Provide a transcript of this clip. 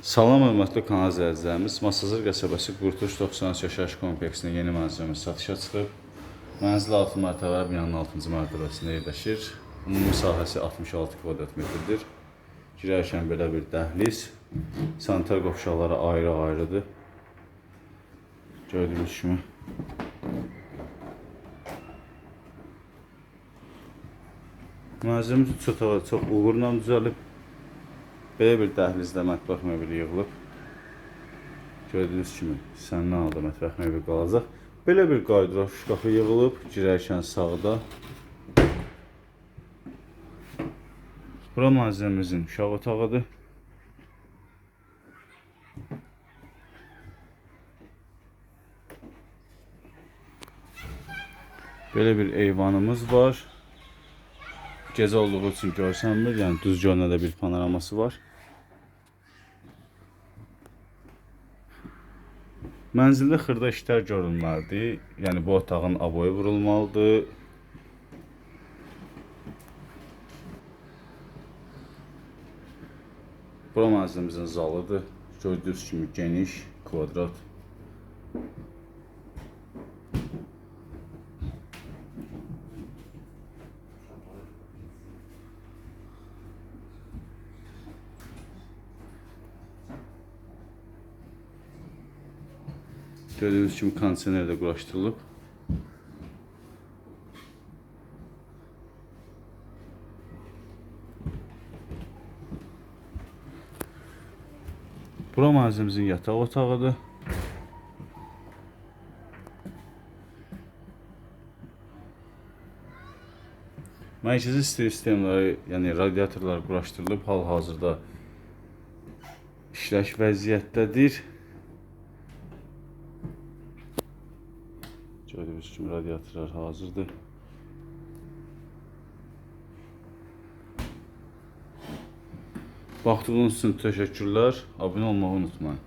Salam hörmətli kanal izləyicilərimiz. Masazır qəsəbəsi Qurtuluş 93 yaşayış kompleksində yeni mənzilimiz satışa çıxıb. Mənzil 6 mərtəbə binanın 6-cı mərtəbəsində yerləşir. Ümumi sahəsi 66 kvadrat metrdir. Girərkən belə bir dəhliz. Sanitar qovşaqları ayrı-ayrıdır. Gördüyünüz kimi. Mənzilimiz otağı çox uğurla düzəlib. Belə bir dəhlizdə mətbəx möbili yığılıb. Gördüyünüz kimi səndən aldı mətbəx möbili qalacaq. Belə bir qaydıraq şkafı yığılıb, girərkən sağda. Bura mənzilimizin uşaq otağıdır. Belə bir eyvanımız var. Gecə olduğu üçün görsənmir, yəni düz görünədə bir panoraması var. Mənzildə xırda işlər görülməlidir. Yəni bu otağın aboyu vurulmalıdır. Bura mənzilimizin zalıdır. Gördüyünüz kimi geniş, kvadrat. Gördüğünüz kimi kondisioner də quraşdırılıb. Bura mənzilimizin yataq otağıdır. Mərkəzi sistemləri, yəni radiatorlar quraşdırılıb, hal-hazırda işləş vəziyyətdədir. Gördüyünüz kimi radiatorlar hazırdır. Baxdığınız üçün təşəkkürlər. Abunə olmağı unutmayın.